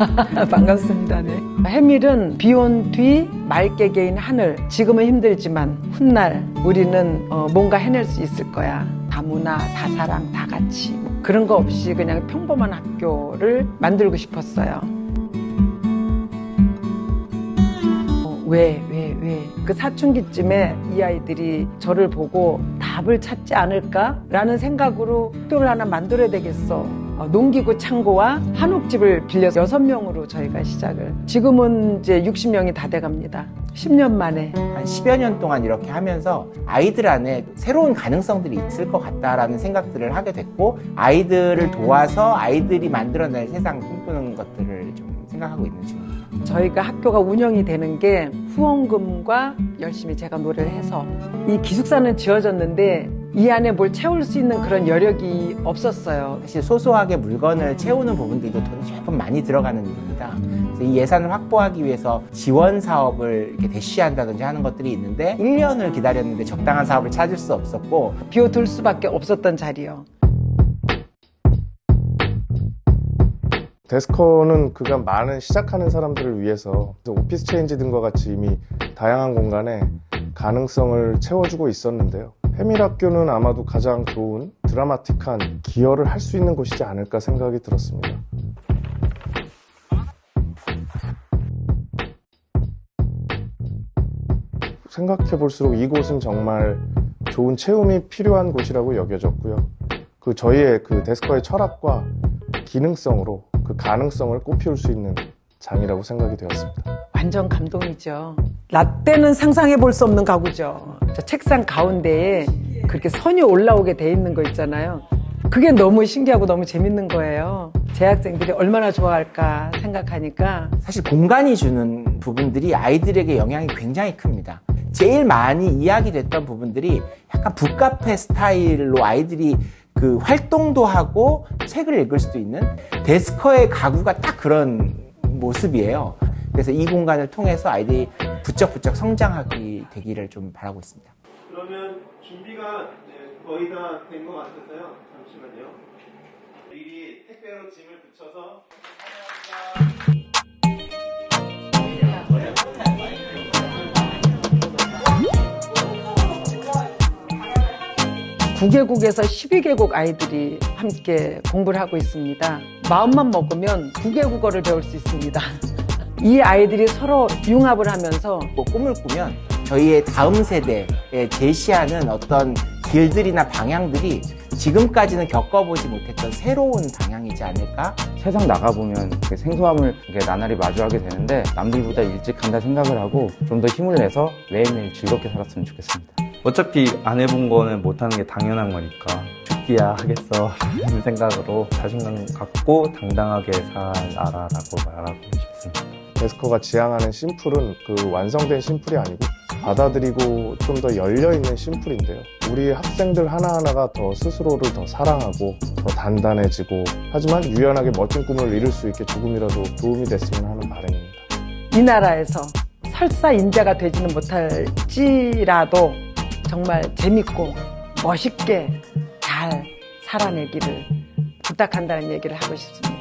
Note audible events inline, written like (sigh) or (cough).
(laughs) 반갑습니다. 네. 해밀은 비온 뒤 맑게 개인 하늘. 지금은 힘들지만 훗날 우리는 어, 뭔가 해낼 수 있을 거야. 다문화, 다사랑, 다 같이. 뭐 그런 거 없이 그냥 평범한 학교를 만들고 싶었어요. 어, 왜, 왜, 왜. 그 사춘기쯤에 이 아이들이 저를 보고 답을 찾지 않을까라는 생각으로 학교를 하나 만들어야 되겠어. 어, 농기구 창고와 한옥집을 빌려서 여섯 명으로 저희가 시작을. 지금은 이제 60명이 다 돼갑니다. 10년 만에. 한 10여 년 동안 이렇게 하면서 아이들 안에 새로운 가능성들이 있을 것 같다라는 생각들을 하게 됐고 아이들을 도와서 아이들이 만들어낼 세상 꿈꾸는 것들을 좀 생각하고 있는 중입니다. 저희가 학교가 운영이 되는 게 후원금과 열심히 제가 노래를 해서 이 기숙사는 지어졌는데 이 안에 뭘 채울 수 있는 그런 여력이 없었어요. 사실 소소하게 물건을 채우는 부분들도 돈이 조금 많이 들어가는 일입니다. 그래서 이 예산을 확보하기 위해서 지원 사업을 이렇게 대시한다든지 하는 것들이 있는데 1년을 기다렸는데 적당한 사업을 찾을 수 없었고 비워둘 수밖에 없었던 자리요. 데스커는 그간 많은 시작하는 사람들을 위해서 오피스 체인지 등과 같이 이미 다양한 공간에 가능성을 채워주고 있었는데요. 해밀학교는 아마도 가장 좋은 드라마틱한 기여를 할 수 있는 곳이지 않을까 생각이 들었습니다. 생각해 볼수록 이곳은 정말 좋은 체험이 필요한 곳이라고 여겨졌고요. 그 저희의 그 데스커의 철학과 기능성으로 그 가능성을 꽃피울 수 있는 장이라고 생각이 되었습니다. 완전 감동이죠. 라떼는 상상해 볼 수 없는 가구죠. 저 책상 가운데에 그렇게 선이 올라오게 돼 있는 거 있잖아요. 그게 너무 신기하고 너무 재밌는 거예요. 재학생들이 얼마나 좋아할까 생각하니까 사실 공간이 주는 부분들이 아이들에게 영향이 굉장히 큽니다. 제일 많이 이야기됐던 부분들이 약간 북카페 스타일로 아이들이 그 활동도 하고 책을 읽을 수도 있는 데스커의 가구가 딱 그런 모습이에요. 그래서 이 공간을 통해서 아이들이 부쩍부쩍 성장하기 되기를 좀 바라고 있습니다. 그러면 준비가 이제 거의 다 된 것 같아서요. 잠시만요. 미리 택배로 짐을 붙여서 구개국에서 12개국 아이들이 함께 공부를 하고 있습니다. 마음만 먹으면 구개국어를 배울 수 있습니다. (laughs) 이 아이들이 서로 융합을 하면서 뭐 꿈을 꾸면 저희의 다음 세대에 제시하는 어떤 길들이나 방향들이 지금까지는 겪어보지 못했던 새로운 방향이지 않을까? 세상 나가보면 그 생소함을 나날이 마주하게 되는데 남들보다 일찍 간다 생각을 하고 좀 더 힘을 내서 매일매일 즐겁게 살았으면 좋겠습니다. 어차피 안 해본 거는 못하는 게 당연한 거니까 죽기야 하겠어 라는 생각으로 자신감 갖고 당당하게 살아라라고 말하고 싶습니다. 데스커가 지향하는 심플은 그 완성된 심플이 아니고 받아들이고 좀 더 열려있는 심플인데요. 우리 학생들 하나하나가 더 스스로를 더 사랑하고 더 단단해지고 하지만 유연하게 멋진 꿈을 이룰 수 있게 조금이라도 도움이 됐으면 하는 바람입니다. 이 나라에서 설사 인재가 되지는 못할지라도 정말 재밌고 멋있게 잘 살아내기를 부탁한다는 얘기를 하고 싶습니다.